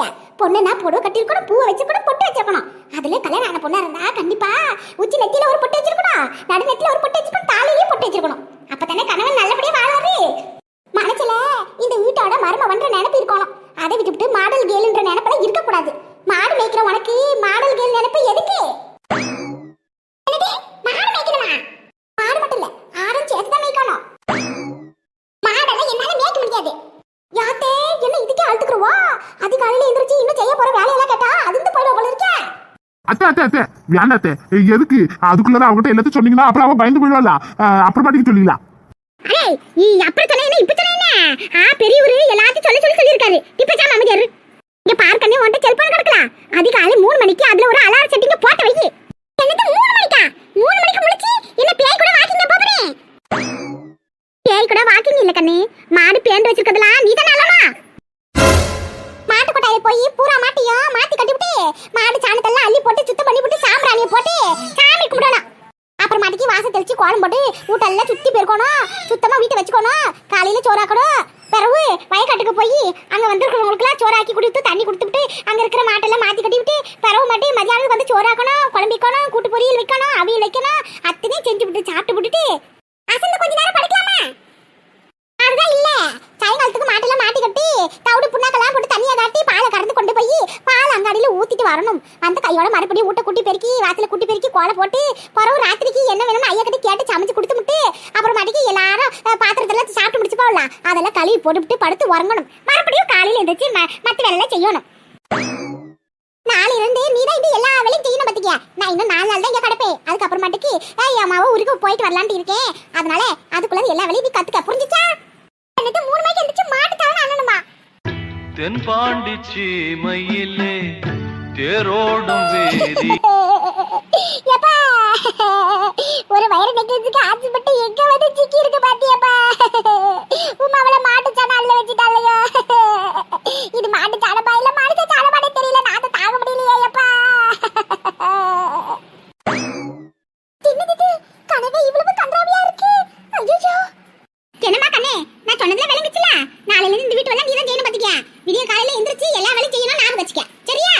பாத்துக்க பொண்ணுனா புடவை கட்டிருக்கணும் பூவை வச்சிருக்கணும் பொட்டு வச்சிருக்கணும். அதுல கல்யாணம் ஆன பொண்ணா இருந்தா கண்டிப்பா உச்சி நெத்தியில ஒரு பொட்டு வச்சிருக்கணும். நடு நெத்தியில ஒரு பொட்டு வச்சிருக்கணும் தாலியிலயும் பொட்டு வச்சிருக்கணும். அப்பதானே கணவன் நல்லபடியா வாழ்வாரு. மனசுல இந்த வீட்டோட மரும வன்ற நினைப்பு இருக்கணும் அதை விட்டுவிட்டு மாடல் கேளுன்ற நினைப்புல இருக்க கூடாது மாடு மேய்க்கிற உனக்கு மாடல் கேள் நினைப்பு எதுக்கு என்னது? மாடு மேய்க்கணுமா மாடு மட்டும் இல்ல ஆடும் சேர்த்து தான் மேய்க்கணும் மாடெல்லாம் என்னால மேய்க்க முடியாது யாத்தே என்ன இதுக்கே அழுத்துக்குருவா அதிகாலையில எந்திரிச்சு இன்னும் செய்ய போற வேலையெல்லாம் கேட்டா அதிர்ந்து போயிடுவா போல இருக்கே அத்தை வேண்டாத்தே எதுக்கு? அதுக்குள்ளதான் அவங்ககிட்ட எல்லாத்தையும் சொன்னீங்கன்னா அப்புறம் அவன் பயந்து போயிடுவாளா? அப்புறமாட்டிக்கு சொல்லிடலாம் அடே நீ அப்புறம் சொல்ல என்ன? இப்ப சொல்ல என்ன? ஆ பெரியவரு எல்லாத்தையும் சொல்லி சொல்லி சொல்லியிருக்காரு. இப்ப வாசல் தெளிச்சு கோலம் போட்டு வீட்டெல்லாம் சுத்தி போயிருக்கணும் சுத்தமா வீட்டை வச்சுக்கணும் காலையில சோறாக்கணும். பிறகு வயக்காட்டுக்கு போய் அங்க வந்துருக்கிறவங்களுக்குலாம் சோறாக்கி கொடுத்து தண்ணி கொடுத்துட்டு அங்க இருக்கிற மாட்டெல்லாம் மாத்தி கட்டி விட்டு பிறகு மட்டும் மதியானம் வந்து சோறாக்கணும் குழம்பிக்கணும் கூட்டு பொரியல் வைக்கணும் அவியல் வைக்கணும் அத்தனையும் செஞ்சு விட்டு சாப்பிட்டு விட்டுட்டு அசந்து கொஞ்ச நேரம் படிக்கலாமா? அதுதான் இல்ல. சாயங்காலத்துக்கு மாட்டெல்லாம் மாட்டி கட்டி தவிடு புண்ணாக்கெல்லாம் போட்டு தண்ணியை காட்டி பாலை கறந்து கொண்டு போய் பால் அங்காடியில ஊத்திட்டு வரணும். வந்து கையோட மறுபடியும் ஊட்ட குட்டி பெருக்கி வாசல குட்டி பெருக்கி கோலை போட்டு பிறகு ராத்திரிக்கு என்ன வேணும்னு ஐயா கிட்ட கேட்டு சமைச்சு கொடுத்து விட்டு அப்புறமாட்டிக்கு எல்லாரும் அஹ், பாத்திரத்தெல்லாம் சாப்பிட்டு முடிச்சு போகலாம். அதெல்லாம் கழுவி போட்டுவிட்டு படுத்து உறங்கணும். மறுபடியும் காலையில எந்திரிச்சு மற்ற வேலை வேலையெல்லாம் செய்யணும். நாளை இருந்து நீ தான் இது எல்லா வேலையும் செய்யணும் பாத்துக்கியா நான் இன்னும் நாலு நாள் தான் இங்கே கிடப்பேன். அதுக்கப்புறமாட்டுக்கு ஏய் அம்மாவை ஊருக்கு போயிட்டு வரலான்ட்டு இருக்கேன். அதனால அதுக்குள்ள எல்லா வேலையும் நீ கத்துக்க. புரிஞ்சிச்சா? எடுத்து மூணு மணிக்கு எந்திரிச்சு மாட்டுக்காக அண்ணனுமா? தென்பாண்டி சீமையிலே தேரோடும் வேதி. எப்பா ஒரு வயிறு நெக்கிறதுக்கு ஆசைப்பட்டு எங்க வந்து சிக்கி இருக்கு பாத்தியப்பா? உமா அவளை மாட்டு சாணம் அல்ல வச்சுட்டாலையோ இது மாட்டு சாணமா இல்ல மாட்டு சாணமானே தெரியல நான் தாங்க முடியலையே எப்பா சொன்னதுல விளங்குச்சுல? நாளையில இருந்து இந்த வீட்டு வேலை நீ தான் செய்யணும் பாத்துக்க விடிய காலையில எந்திரிச்சு எல்லா வேலையும் செய்யணும் ஞாபகம் வச்சுக்க சரியா?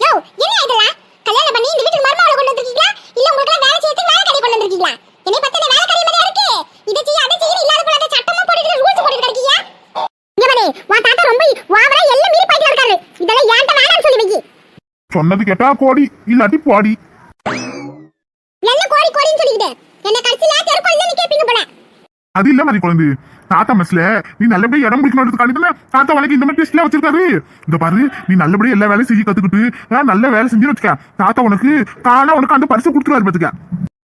யோ என்ன இதெல்லாம் கல்யாணம் பண்ணி இந்த வீட்டுக்கு மருமகளை கொண்டு வந்திருக்கீங்களா? இல்ல உங்களுக்கு வேலை செய்யறதுக்கு வேலை கடை கொண்டு வந்திருக்கீங்களா? என்னை பத்தி வேலை கடை மாதிரி இருக்கு? இதை செய்ய அதை செய்ய இல்லாத போல அந்த சட்டமா போட்டுட்டு ரூல்ஸ் போட்டுட்டு இருக்கீங்க இங்க பாரு உன் தாத்தா ரொம்ப ஓவரா எல்லாம் மீறி போயிட்டு இருக்காரு. இதெல்லாம் ஏன்ட்ட வேணாம்னு சொல்லி வைக்கி? சொன்னது கேட்டா கோடி இல்லாட்டி பாடி என்ன கோரி கோரின்னு சொல்லிக்கிட்டு என்ன கடைசியில தெருக்குள்ள நீ கேப்பீங்க போல அது இல்ல மாதிரி குழந்தை. தாத்தா மெஸ்ல நீ நல்லபடியா இடம் பிடிக்கணும் தானே தாத்தா உனக்கு இந்த மாதிரி டெஸ்ட்ல வச்சிருக்காரு. இந்த பாரு நீ நல்லபடியா எல்லா வேலையும் செஞ்சு கத்துக்கிட்டு ஆ, நல்ல வேலை செஞ்சு வச்சுக்க. தாத்தா உனக்கு தானா உனக்கு அந்த பரிசு கொடுத்துருவாரு பாத்துக்க.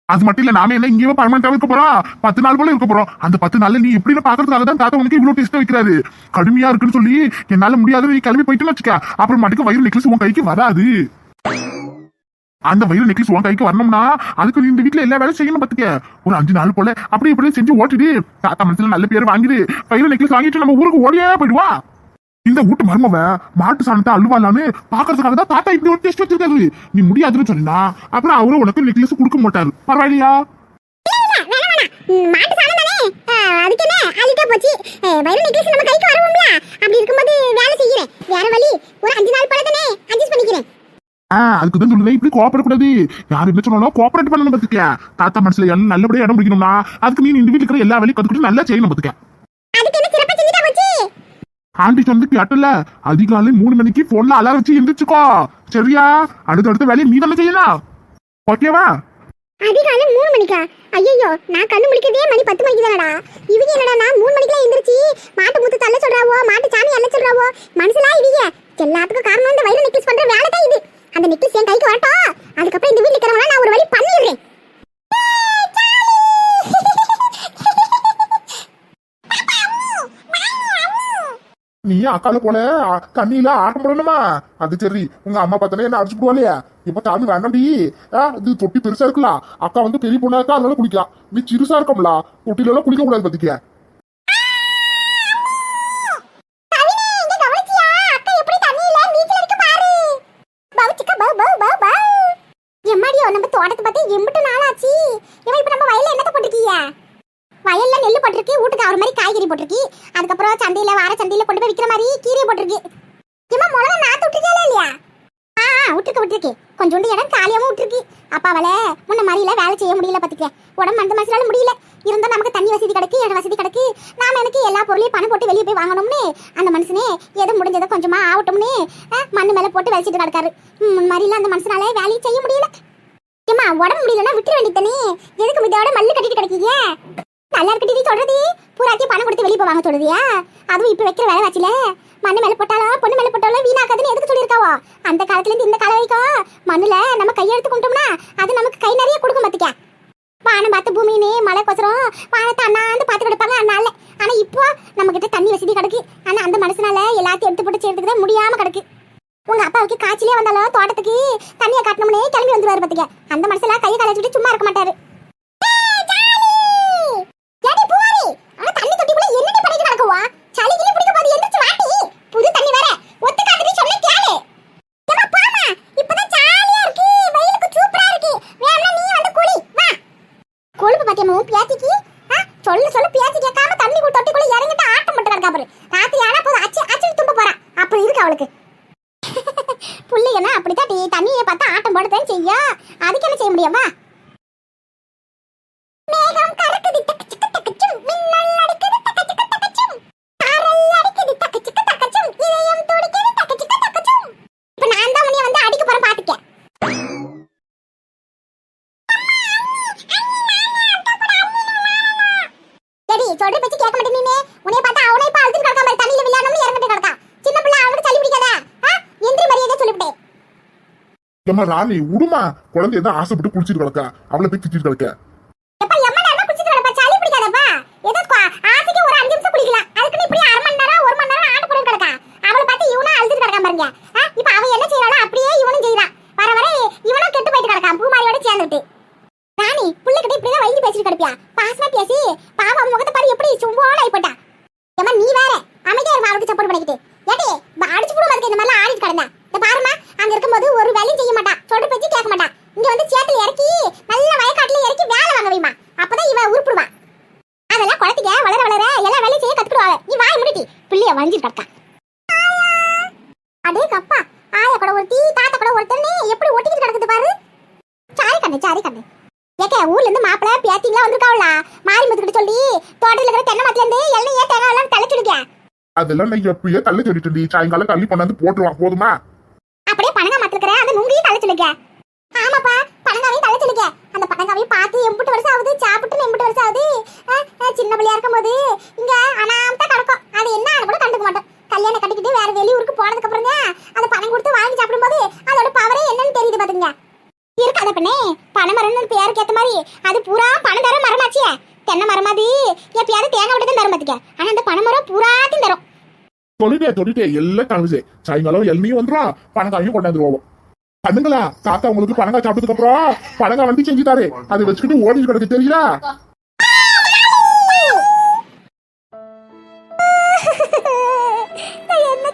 அது மட்டும் இல்ல நாம என்ன இங்கேயே பர்மனண்டா இருக்க போறோம்? பத்து நாள் போல இருக்க போறோம். அந்த பத்து நாள்ல நீ எப்படின்னு பாக்குறதுக்காக தான் தாத்தா உனக்கு இவ்வளவு டெஸ்ட் வைக்கிறாரு. கடுமையா இருக்குன்னு சொல்லி என்னால முடியாது நீ கிளம்பி போயிட்டுன்னு வச்சுக்க. அப்புறம் மட்டுக்கு வயிறு நெக்லஸ் உன் கைக்கு வராது. அந்த வயிறு நெக்லஸ் உன் கைக்கு வரணும்னா அதுக்கு நீ இந்த வீட்ல எல்லா வேலையும் செய்யணும் பாத்துக்க. ஒரு அஞ்சு நாள் போல அப்படி இப்படி செஞ்சு ஓட்டிடு. தாத்தா மனசுல நல்ல பேர் வாங்கிடு. வயிறு நெக்லஸ் வாங்கிட்டு நம்ம ஊருக்கு ஓடியே போயிடுவா. இந்த வீட்டு மருமவ மாட்டு சாணத்தை அழுவாலான்னு பாக்குறதுக்காக தான் தாத்தா இப்படி ஒரு டெஸ்ட் வச்சிருக்காரு. நீ முடியாதுன்னு சொன்னா அப்புறம் அவரு உனக்கு நெக்லஸ் கொடுக்க மாட்டாரு. பரவாயில்லையா? மாட்டு சாணம் தானே? அதுக்கு என்ன? அழுக்கா போச்சு. வயிறு நெக்லஸ் நம்ம கைக்கு வரணும்ல. அப்படி இருக்கும்போது வேலை செய்யறேன் வேற வழி ஒரு அஞ்சு நாள் போல தானே அட்ஜஸ்ட் பண்ணிக்கிறேன் ஆ அதுக்கு தான் சொல்லுறேன் இப்படி கோஆபரேட் யார் என்ன சொன்னாலும் கோஆபரேட் பண்ணணும் பாத்துக்க தாத்தா மனசுல எல்லாம் நல்லபடியா இடம் பிடிக்கணும்னா அதுக்கு நீ இந்த வீட்டுல இருக்கிற எல்லா வேலையும் கத்துக்கிட்டு நல்லா செய்யணும் பாத்துக்க ஆண்டி சொன்னது கேட்டல. அதிகாலை மூணு மணிக்கு போன்ல அலாரம் வச்சு எந்திரிச்சுக்கோ. சரியா? அடுத்த அடுத்த வேலையை நீ தானே செய்யணும். ஓகேவா அதிகாலை மூணு மணிக்கா? ஐயோ நான் கண்ணு முடிக்கிறதே மணி பத்து மணிக்கு தானடா. இவங்க என்னடா மூணு மணிக்கெல்லாம் எந்திரிச்சு மாட்டு மூத்து தள்ள சொல்றாவோ மாட்டு சாணி அள்ள சொல்றாவோ? இவங்க எல்லாத்துக்கும் காரணம் இந்த வயிறு நெக்லஸ் பண்ற வேலை தான் இது அந்த நெக்லஸ் என் கைக்கு வரட்டும் அதுக்கப்புறம் இந்த வீட்டுல இருக்கிறவங்க நான் ஒரு வழி பண்ணிடுறேன். நீ அக்கால போல? தண்ணியில ஆட்டம் போடணுமா? அது சரி. உங்க அம்மா பார்த்தனே என்ன அடிச்சு போடலையா இப்ப தாமி வேண்டாம்டி. இது தொட்டி பெருசா இருக்கலாம் அக்கா வந்து பெரிய பொண்ணா இருக்கா? அதனால குளிக்கலாம் நீ சிறுசா இருக்கம்ல. தொட்டில எல்லாம் குளிக்க கூடாது பாத்தீங்க இங்க கவனிச்சியா அக்கா எப்படி தண்ணியில நீச்சல் அடிக்க பாரு பவுச்சிக்கா பவு பவு பவு பவு எம்மாடியோ நம்ம தோட்டத்தை பார்த்து எம்பிட்டு நாளாச்சு. இவன் இப்ப நம்ம வயல்ல என்னத்த போட்டிருக்கீங்க? வயல்ல நெல் போட்டிருக்கு வீட்டுக்கு அவர் மாதிரி காய்கறி போட்டிருக்கு. அதுக்கப்புறம் சந்தையில வார சந்தையில கொண்டு போய் விற்கிற மாதிரி கீரை போட்டிருக்கு. இம்மா மிளகா நாத்து விட்டுருக்கே இல்லையா? ஆ விட்டுருக்கு விட்டுருக்கு. கொஞ்சோண்டு இடம் காலியாவும் விட்டுருக்கு. அப்பாவால முன்ன மாதிரில வேலை செய்ய முடியல பாத்துக்க. உடம்பு அந்த மனசுலால முடியல. இருந்தா நமக்கு தண்ணி வசதி கிடக்கு இட வசதி கிடக்கு. நாம எனக்கு எல்லா பொருளையும் பணம் போட்டு வெளியே போய் வாங்கணும்னு. அந்த மனுஷனே எது முடிஞ்சதை கொஞ்சமா ஆகட்டும்னு. மண்ணு மேல போட்டு வலிச்சிட்டு கிடக்காரு. ம், முன் மாதிரில அந்த மனுஷனால வேலையை செய்ய முடியல. ஏமா உடம்பு முடியலன்னா விட்டுற வேண்டியதானே எதுக்கு இதோட மல்லு கட்டிட்டு கிடைக்கீங்க? நல்லா இருக்கட்டி சொல்றது? பூராத்தையும் பணம் கொடுத்து வெளியே போவாங்க சொல்றதியா அதுவும் இப்ப வைக்கிற வேலை வாச்சில. மண்ணு மேல போட்டாலும் பொண்ணு மேல போட்டாலும் வீணாக்காதுன்னு எதுக்கு சொல்லியிருக்காவோ? அந்த காலத்துல இருந்து இந்த காலம் வரைக்கும் மண்ணுல நம்ம கையெழுத்து கொண்டோம்னா அது நமக்கு கை நிறைய கொடுக்கும் பாத்துக்க. வானம் பார்த்த பூமின்னு மழை கொசரம். வானத்தை அண்ணாந்து பார்த்து கிடப்பாங்க அதனால ஆனா இப்போ நம்ம கிட்ட தண்ணி வசதி கிடக்கு. ஆனா அந்த மனசுனால எல்லாத்தையும் எடுத்து போட்டு செய்யறதுக்கு முடியாமல் முடியாம கிடக்கு. உங்க அப்பாவுக்கு காய்ச்சலே வந்தாலும் தோட்டத்துக்கு தண்ணியை காட்டணும்னே கிளம்பி வந்துருவாரு பாத்துக்க. அந்த மனசுல கையை கால சும்மா இருக்க மாட்டாரு. செய்யறாளோ அப்படியே இவனும் வர வர இவனும் கெட்டு போயிட்டு கிடக்கான் பூமாரியோட சேர்ந்துட்டு. ராணி புள்ளைகிட்ட இப்படிதான் வைத்து பேசிட்டு கிடப்பியா? பாசமா பேசி பாவம் அவன் முகத்தை பாரு எப்படி சும்போட ஆயிப்போட்டா ஏமா நீ வேற அமைதியா இருமா அவளுக்கு சப்போர்ட் பண்ணிக்கிட்டு. ஏடி அடிச்சு போட மாதிரி இந்த மாதிரிலாம் ஆடிட்டு கிடந்தா. பாருமா அங்க இருக்கும்போது ஒரு வேலையும் செய்ய பேச்சு கேட்க மாட்டான். இங்க வந்து சேத்துல இறக்கி நல்ல வயக்காட்டுல இறக்கி வேலை வாங்க வைமா அப்பதான் இவன் உருப்பிடுவான் அதெல்லாம் குழந்தைங்க வளர வளர எல்லா வேலையும் செய்ய கத்துக்கிடுவாங்க. நீ வாய் முடிட்டி. பிள்ளைய வளைஞ்சு கிடக்கா. அடே கப்பா. ஆயா கூட ஒருத்தி தாத்தா கூட ஒருத்தன்னு எப்படி ஒட்டிக்கிட்டு கிடக்குது பாரு. சாரி கண்ணு சாரி கண்ணு. ஏக்க ஊர்ல இருந்து மாப்பிள பேத்திங்களா வந்திருக்காவல மாறி முத்துக்கிட்டு சொல்லி தோட்டத்துல இருக்கிற தென்னை மரத்துல இருந்து எண்ணெய் தேங்காய் எல்லாம் தலைச்சுடுங்க அதெல்லாம் நான் எப்பயே தள்ளி சொல்லிட்டு சாயங்காலம் தள்ளி கொண்டாந்து போட்டுருவான். போதுமா? அப்படியே அந்த நுங்கையும் தலை சொல்லுங்க ஆமாப்பா பணங்காவையும் தலை சொல்லுங்க அந்த பணங்காவையும் பார்த்து எம்பிட்டு வருஷம் ஆகுது சாப்பிட்டு எம்பிட்டு வருஷம் ஆகுது. சின்ன பிள்ளையா இருக்கும் போது இங்க அனாமத்தா கிடக்கும். அது என்ன கூட கண்டுக்க மாட்டோம். கல்யாணம் கட்டிக்கிட்டு வேற வெளியூருக்கு போனதுக்கு அப்புறம் அந்த பணம் கொடுத்து வாங்கி சாப்பிடும்போது அதோட பவரே என்னன்னு தெரியுது பாத்துங்க இருக்காத பண்ணே பனை மரம்னு பேருக்கு ஏற்ற மாதிரி. அது பூரா பணம் தர மரமாச்சியே தென்னை மரம் அது எப்பயாவது தேங்காய் விட்டு தான் தரும் பாத்துக்க. ஆனா அந்த பனை மரம் பூராத்தையும் தரும். சொல்லிட்டே சொல்லிட்டே எல்லாம் கலந்துச்சு சாயங்காலம் எல்மையும் வந்துடும் பணங்காயும் கொண்டாந்துருவோம் பண்ணுங்களா? தாத்தா உங்களுக்கு பணங்காய் சாப்பிட்டதுக்கு அப்புறம் பணங்காய் வந்து செஞ்சுட்டாரு. அதை வச்சுக்கிட்டு ஓடி கிடக்கு தெரியல நான் என்ன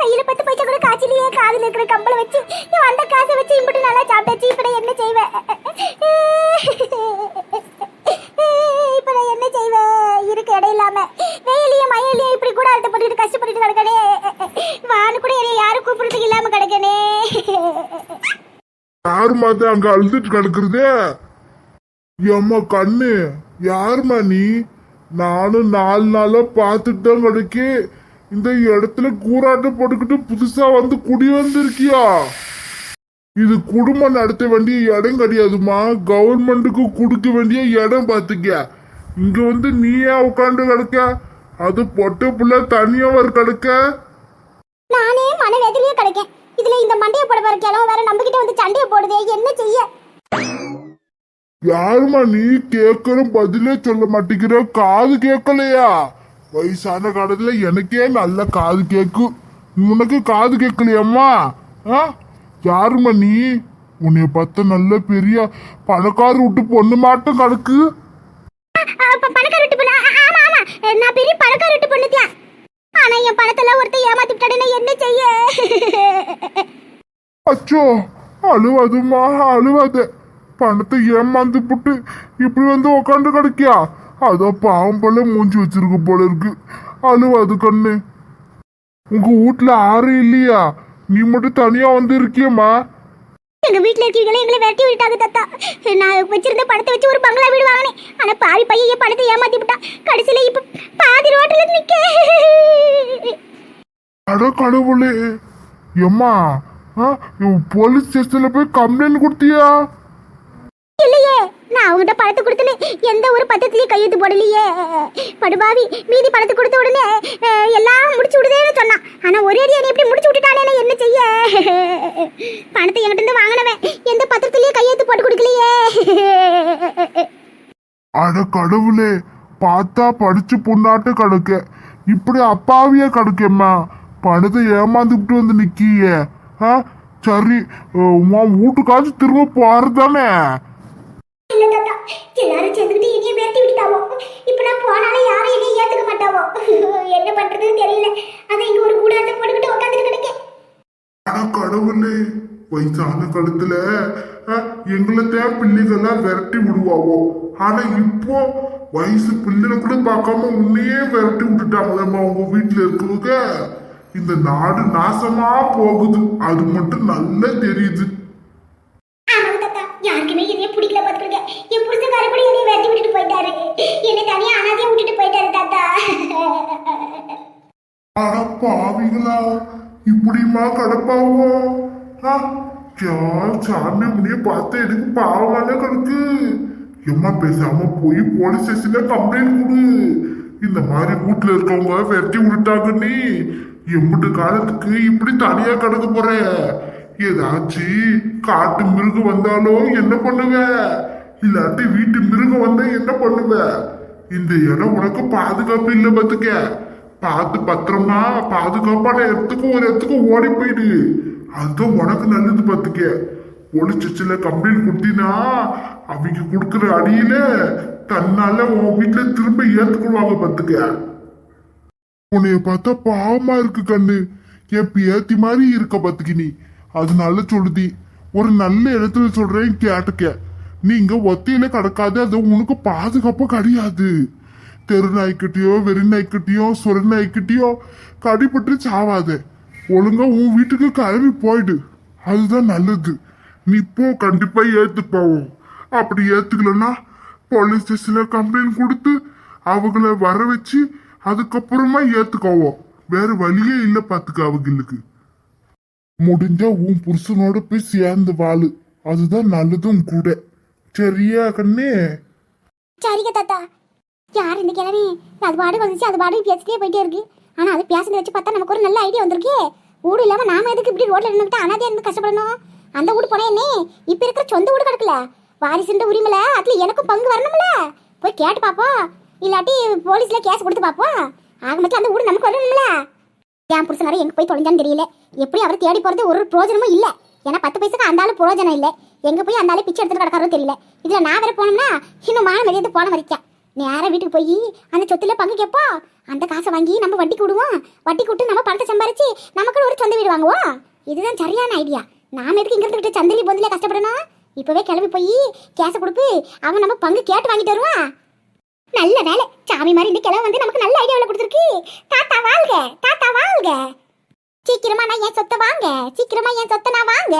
கையில பத்து பைசா கூட காய்ச்சலையே காதுல இருக்கிற கம்பளை வச்சு அந்த காசை வச்சு இம்பிட்டு நல்லா சாப்பிட்டாச்சு. இப்ப என்ன செய்வேன் இப்ப நான் என்ன செய்வேன் இருக்க இடம் இல்லாம வெயிலையும் மழையிலையும் இப்படி கூட அழுத்தப்பட்டு கஷ்டப்பட்டு கிடக்கனே வானு கூட என்னை யாரும் கூப்பிடுறதுக்கு இல்லாம கிடக்கனே பார்த்து அங்க அழுதுட்டு கிடக்குறதே? ஏம்மா கண்ணு யாருமா நீ? நானும் நாலு நாளா பார்த்துட்டு தான் கிடைக்கு. இந்த இடத்துல கூறாட்டம் போட்டுக்கிட்டு புதுசா வந்து குடி வந்திருக்கியா? இது குடும்பம் நடத்த வேண்டிய இடம் கிடையாதுமா கவர்மெண்ட்டுக்கு கொடுக்க வேண்டிய இடம் பார்த்துக்க. இங்க வந்து நீயா உட்காந்து கிடக்க? அது பொட்டை புள்ள தனியா ஒரு கிடக்க? நானே மனவேதனையே கிடைக்கேன். இதுல இந்த மண்டைய போட போற கிழமை வேற நம்ம கிட்ட வந்து சண்டைய போடுதே என்ன செய்ய? யாருமா நீ கேட்கற பதிலே சொல்ல மாட்டேங்கிற? காது கேட்கலையா? வயசான காலத்துல எனக்கே நல்ல காது கேக்கும் உனக்கு காது கேட்கலையம்மா? ஆ? யாருமா நீ? உன்னைய பார்த்த நல்ல பெரிய பணக்கார விட்டு பொண்ணு மாட்டம் கிடக்கு பணக்கார விட்டு பொண்ணு. ஆமா ஆமா. நான் பெரிய பணக்கார விட்டு பொண்ணுத்தியா ஆனா என் பணத்தெல்லாம் ஒருத்தர் ஏமாத்தி விட்டாடே என்ன செய்ய? அச்சோ அழுவாதுமா அழுவாத. பணத்தை ஏமாந்து புட்டு இப்படி வந்து உக்காந்து கிடைக்கியா? அதோ பாவம் போல மூஞ்சி வச்சிருக்கு போல இருக்கு. அழுவாது கண்ணு. உங்க வீட்ல ஆறு இல்லையா? நீ மட்டும் தனியா வந்து இருக்கியம்மா. எங்க வீட்ல இருக்கீங்களே எங்களை விரட்டி விட்டாங்க தாத்தா. நான் வச்சிருந்த பணத்தை வச்சு ஒரு பங்களா வீடு வாங்கினேன். ஆனா பாவி பையன் பணத்தை ஏமாத்தி விட்டான். கடைசியில இப்ப பாதி ரோட்ல நிக்க. அட கடவுளே. எம்மா போலீஸ் ஸ்டேஷன்ல போய் கம்ப்ளைண்ட் கொடுத்தியா? இல்லையே. நான் அவங்ககிட்ட பழத்தை கொடுத்தனே. எந்த ஒரு பத்திரத்திலயும் கையெழுத்து போடலையே. படுபாவி மீதி பழத்தை கொடுத்த உடனே எல்லாம் முடிச்சு விடுதேன்னு சொன்னான். ஆனால் ஒரே அடி எப்படி முடிச்சு விட்டுட்டானே என்ன செய்ய? பணத்தை என்கிட்ட இருந்து வாங்கினவன் எந்த பத்திரத்திலையும் கையெழுத்து போட்டு கொடுக்கலையே. அட கடவுளே பார்த்தா படிச்சு பொண்ணாட்டு கிடக்க இப்படி அப்பாவியா கிடக்கேம்மா பணத்தை ஏமாந்துக்கிட்டு வந்து நிக்கிய. ஆ சரி உன் வீட்டுக்காச்சும் திரும்ப போறதானே இல்ல தாத்தா எல்லாரும் சேர்ந்துக்கிட்டு என்னைய விரட்டி விட்டாவோ இப்ப நான் போனாலும் யாரும் என்னைய ஏத்துக்க மாட்டாவோ? என்ன பண்றதுன்னு தெரியல. அதை இங்க ஒரு கூடாரத்தை போட்டுக்கிட்டு உட்காந்துட்டு கிடக்கேன். ஆனா கடவுளே வயசான காலத்துல எங்களை தான் பிள்ளைகள்லாம் விரட்டி விடுவாவோ? ஆனா இப்போ வயசு பிள்ளைகளை கூட பார்க்காம உன்னையே விரட்டி விட்டுட்டாங்களேம்மா உங்க வீட்டுல இருக்கவங்க இந்த நாடு நாசமா போகுது. அது மட்டும் நல்லா தெரியுது ஆமாங்க தாத்தா யாருக்குமே என்னைய பிடிக்கல பாத்துக்கங்க என் புருஷக்கார கூட என்னைய விரட்டி விட்டுட்டு போயிட்டாரு என்னை தனியா அனாதையா விட்டுட்டு போயிட்டாரு தாத்தா பாவிங்களா பாவிகளா? இப்படிமா கடப்பாவோ? ஆ, சாமி முடிய பார்த்து எனக்கு பாவமான கணக்கு. எம்மா பேசாம போய் போலீஸ் ஸ்டேஷன்ல கம்ப்ளைண்ட் கொடு. இந்த மாதிரி வீட்டுல இருக்கவங்க வெட்டி விட்டுட்டாங்க நீ. எம்பிட்டு காலத்துக்கு இப்படி தனியா கிடக்க போற? ஏதாச்சும் காட்டு மிருகம் வந்தாலோ என்ன பண்ணுவ? இல்லாட்டி வீட்டு மிருகம் வந்தா என்ன பண்ணுவ? இந்த இடம் உனக்கு பாதுகாப்பு இல்லை பார்த்துக்க பார்த்து பத்திரமா பாதுகாப்பான இடத்துக்கும் ஒரு இடத்துக்கும் ஓடி போயிடு. அதுதான் உனக்கு நல்லது பார்த்துக்க. போலீஸ் கம்ப்ளைண்ட் கொடுத்தினா அவங்க கொடுக்குற அடியில தன்னால உன் வீட்டுல திரும்ப ஏத்துக்குவாங்க பார்த்துக்க. உன்னைய பார்த்தா பாவமா இருக்கு கண்ணு. என் பேத்தி மாதிரி இருக்க பாத்துக்க நீ. அதனால சொல்லுதி ஒரு நல்ல இடத்துல சொல்றேன் கேட்டுக்க. நீங்க ஒத்தையில கிடக்காது அது உனக்கு பாதுகாப்பா கிடையாது. தெரு நாய்க்கிட்டயோ வெறி நாய்க்கிட்டயோ சொர நாய்க்கிட்டயோ கடிபட்டு சாவாத. ஒழுங்கா உன் வீட்டுக்கு கிளம்பி போயிடு. அதுதான் நல்லது. நீ போ கண்டிப்பா ஏத்துப்பாவும் அப்படி ஏத்துக்கலன்னா போலீஸ் ஸ்டேஷன்ல கம்ப்ளைண்ட் கொடுத்து அவங்கள வர வச்சு அதுக்கப்புறமா ஏத்துக்கோவோம் வேற வழியே இல்ல பாத்துக்க அவங்களுக்கு. முடிஞ்சா உன் புருஷனோட போய் சேர்ந்து வாழு. அதுதான் நல்லதும் கூட. சரியா கண்ணே? சரிங்க தாத்தா. யார் இந்த கிழமை அது பாடு வந்துச்சு அது பாடு பேசிட்டே போயிட்டே இருக்கு. ஆனா அது பேசுறத வச்சு பார்த்தா நமக்கு ஒரு நல்ல ஐடியா வந்திருக்கே. வீடு இல்லாம நாம எதுக்கு இப்படி ரோட்ல நின்றுட்டு அனாதையா இருந்து கஷ்டப்படணும்? அந்த வீடு போனா என்ன? இப்ப இருக்கிற சொந்த வீடு கிடக்கல. வாரிசுன்ற உரிமையில அதுல எனக்கும் பங்கு வரணும்ல. போய் கேட்டு பாப்போம் இல்லாட்டி போலீஸ்ல கேஸ் கொடுத்து பாப்போம் ஆக மட்டும் அந்த வீடு நமக்கு வரணும்ல. என் புருஷனார எங்க போய் தொலைஞ்சான்னு தெரியல. எப்படி அவர் தேடி போறது ஒரு பிரயோஜனமும் இல்ல. ஏன்னா பத்து பைசாக்கு அந்த ஆளு பிரயோஜனம் இல்ல. எங்க போய் அந்த ஆளு பிச்சை எடுத்துட்டு கிடக்காரோ தெரியல. இதுல நான் வேற போனோம்னா இன்னும் மான மரியாதை போன வரைக்கும் நேரா வீட்டுக்கு போய் அந்த சொத்துல பங்கு கேட்போம் அந்த காசை வாங்கி நம்ம வட்டிக்கு விடுவோம் வட்டி கூட்டு நம்ம பணத்தை சம்பாரிச்சு நமக்கு ஒரு சொந்த வீடு வாங்குவோம் இதுதான் சரியான ஐடியா நாம எதுக்கு இங்க இருந்துகிட்டு சந்தலி பொந்தில கஷ்டப்படணும்? இப்பவே கிளம்பி போய் கேச கொடுப்பு அவன் நம்ம பங்கு கேட்டு வாங்கிட்டு வருவான். நல்ல வேலை. சாமி மாதிரி இந்த கிழமை வந்து நமக்கு நல்ல ஐடியாவில் கொடுத்துருக்கு. தாத்தா வாழ்க தாத்தா வாழ்க சீக்கிரமா நான் என் சொத்தை வாங்க சீக்கிரமா என் சொத்தை நான் வாங்க.